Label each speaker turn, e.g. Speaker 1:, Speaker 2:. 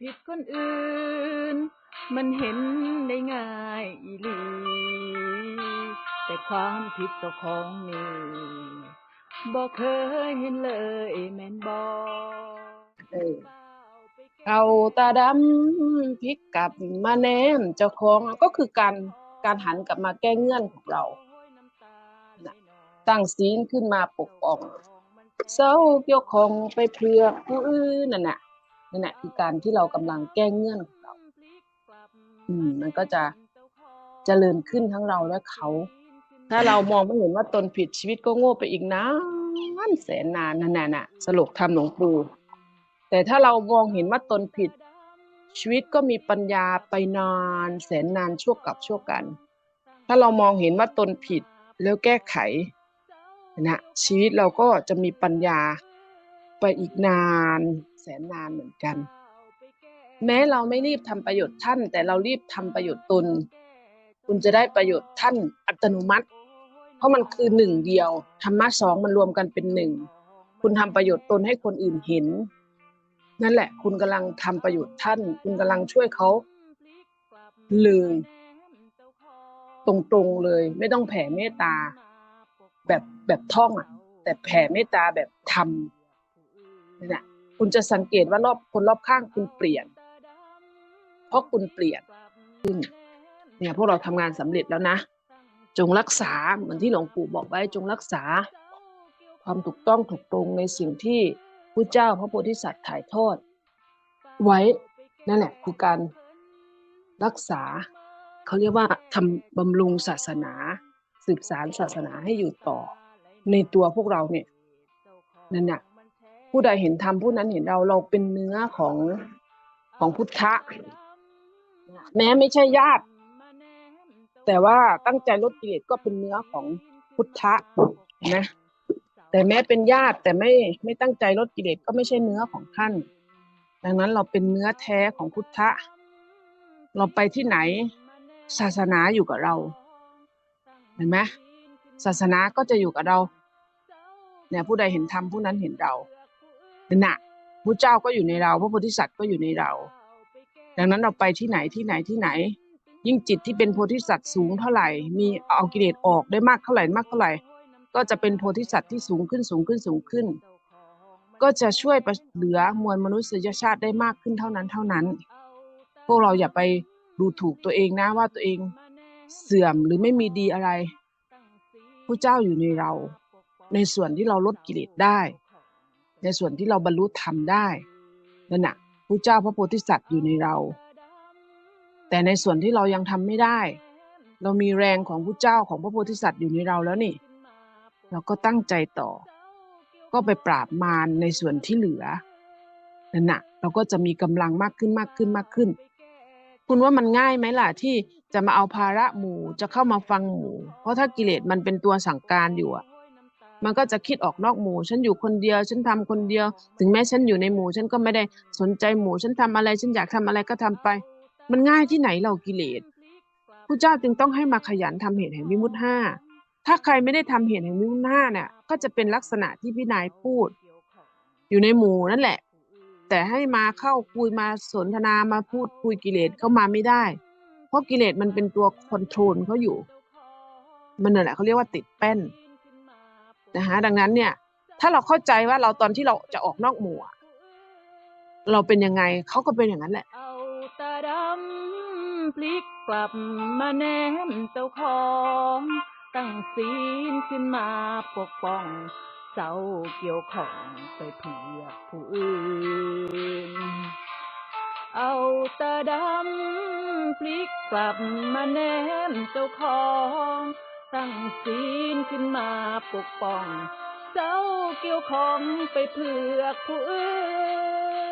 Speaker 1: ผิดคนอื่น มันเห็นได้ง่ายอีหลี แต่ความผิดเจ้าของนี่บ่เคยเห็นเลยแม่นบ
Speaker 2: ออเอาตาดำพลิกกลับมาแนมเจ้าของก็คือการการหันกลับมาแก้เงื่อนของเราตั้งศีลขึ้นมาปกป้องเศร้าเกี่ยวของไปเพื่อผู้อื่นนั่นน่ะ นั่นน่ะคือการที่เรากำลังแก้เงื่อนของเรา อืม มันก็จะเจริญขึ้นทั้งเราและเขา ถ้าเรามองไม่เห็นว่าตนผิดชีวิตก็โง่ไปอีกนานแสนนานนั่นน่ะน่ะสรุปธรรมหลวงปู่แต่ถ้าเรามองเห็นว่าตนผิด ชีวิตก็มีปัญญาไปนานแสนนานชั่วกับชั่วกัน ถ้าเรามองเห็นว่าตนผิดแล้วแก้ไขนะชีวิตเราก็จะมีปัญญา ไปอีกนานแสนนานเหมือนกัน แม้เราไม่รีบทำประโยชน์ท่าน แต่เรารีบทำประโยชน์ตน คุณจะได้ประโยชน์ท่านอัตโนมัติ เพราะมันคือหนึ่งเดียวธรรมะสองมันรวมกันเป็นหนึ่งคุณทำประโยชน์ตนให้คนอื่นเห็น นั่นแหละ คุณกำลังทำประโยชน์ท่าน คุณกำลังช่วยเขาเลยตรงๆเลย ไม่ต้องแผ่เมตตา แบบแบบท่องอะ แต่แผ่เมตตาแบบทำ นี่แหละคุณจะสังเกตว่ารอบคนรอบข้างคุณเปลี่ยน เพราะคุณเปลี่ยนขึ้นเนี่ยพวกเราทำงานสำเร็จแล้วนะ จงรักษาเหมือนที่หลวงปู่บอกไว้จงรักษา ความถูกต้องถูกตรงในสิ่งที่พระเจ้าพระโพธิสัตว์ถ่ายทอด ไว้นั่นแหละคือการรักษาเขาเรียกว่าทำบำรุงศาสนา สืบสารศาสนาให้อยู่ต่อ ในตัวพวกเราเนี่ยนั่นน่ะ ผู้ใดเห็นธรรมผู้นั้นเห็นเราเราเป็นเนื้อของของพุทธะ แม้ไม่ใช่ญาติ แต่ว่าตั้งใจลดกิเลสก็เป็นเนื้อของพุทธะนไหมแต่แม้เป็นญาติแต่ไม่ไม่ตั้งใจลดกิเลสก็ไม่ใช่เนื้อของท่าน ดังนั้นเราเป็นเนื้อแท้ของพุทธะ เราไปที่ไหนศาสนาอยู่กับเราเห็นไหมศาสนาก็จะอยู่กับเรา เนี่ยผู้ใดเห็นธรรมผู้นั้นเห็นเรา น่ะพระเจ้าก็อยู่ในเรา พระโพธิสัตว์ก็อยู่ในเรา ดังนั้นเราไปที่ไหนที่ไหนที่ไหน ยิ่งจิตที่เป็นโพธิสัตว์สูงเท่าไหร่ มีเอากิเลสออกได้มากเท่าไหร่มากเท่าไหร่ ก็จะเป็นโพธิสัตว์ที่สูงขึ้นสูงขึ้นสูงขึ้น ก็จะช่วยเหลือมวลมนุษยชาติได้มากขึ้นเท่านั้นเท่านั้น พวกเราอย่าไปดูถูกตัวเองนะว่าตัวเองเสื่อมหรือไม่มีดีอะไรพระเจ้าอยู่ในเรา ในส่วนที่เราลดกิเลสได้ ในส่วนที่เราบรรลุธรรมได้นั่นน่ะพระเจ้าพระโพธิสัตว์อยู่ในเรา แต่ในส่วนที่เรายังทำไม่ได้ เรามีแรงของพระเจ้าของพระโพธิสัตว์อยู่ในเราแล้วนี่ เราก็ตั้งใจต่อ ก็ไปปราบมารในส่วนที่เหลือนั่นน่ะเราก็จะมีกำลังมากขึ้นมากขึ้นมากขึ้น คุณว่ามันง่ายไหมล่ะที่จะมาเอาภาระหมู่จะเข้ามาฟังหมู่ เพราะถ้ากิเลสมันเป็นตัวสั่งการอยู่อะ มันก็จะคิดออกนอกหมู่ ฉันอยู่คนเดียว ฉันทำคนเดียว ถึงแม้ฉันอยู่ในหมู่ ฉันก็ไม่ได้สนใจหมู่ ฉันทำอะไร ฉันอยากทำอะไรก็ทำไป มันง่ายที่ไหนเรากิเลสผู้เจ้าจึงต้องให้มาขยันทำเหตุแห่งวิมุตห้า ถ้าใครไม่ได้ทำเหตุแห่งวิมุตห้าเนี่ย ก็จะเป็นลักษณะที่พี่นายพูด อยู่ในหมู่นั่นแหละ แต่ให้มาเข้าคุยมาสนทนามาพูดคุยกิเลสเข้ามาไม่ได้ เพราะกิเลสมันเป็นตัวคอนโทรลเขาอยู่ มันนั่นแหละเขาเรียกว่าติดแป้น นะคะดังนั้นเนี่ย ถ้าเราเข้าใจว่าเราตอนที่เราจะออกนอกหมู่เราเป็นยังไงเขาก็เป็นอย่างนั้นแหละ
Speaker 1: เอาตาดำพลิกกลับมาแนมเจ้าของตั้งศีลขึ้นมาปกป้องเจ้าเกี่ยวของไปเพื่อผู้อื่น เอาตาดำพลิกกลับมาแนมเจ้าของ ตั้งศีลขึ้นมาปกป้อง เจ้าเกี่ยวของไปเพื่อผู้อื่น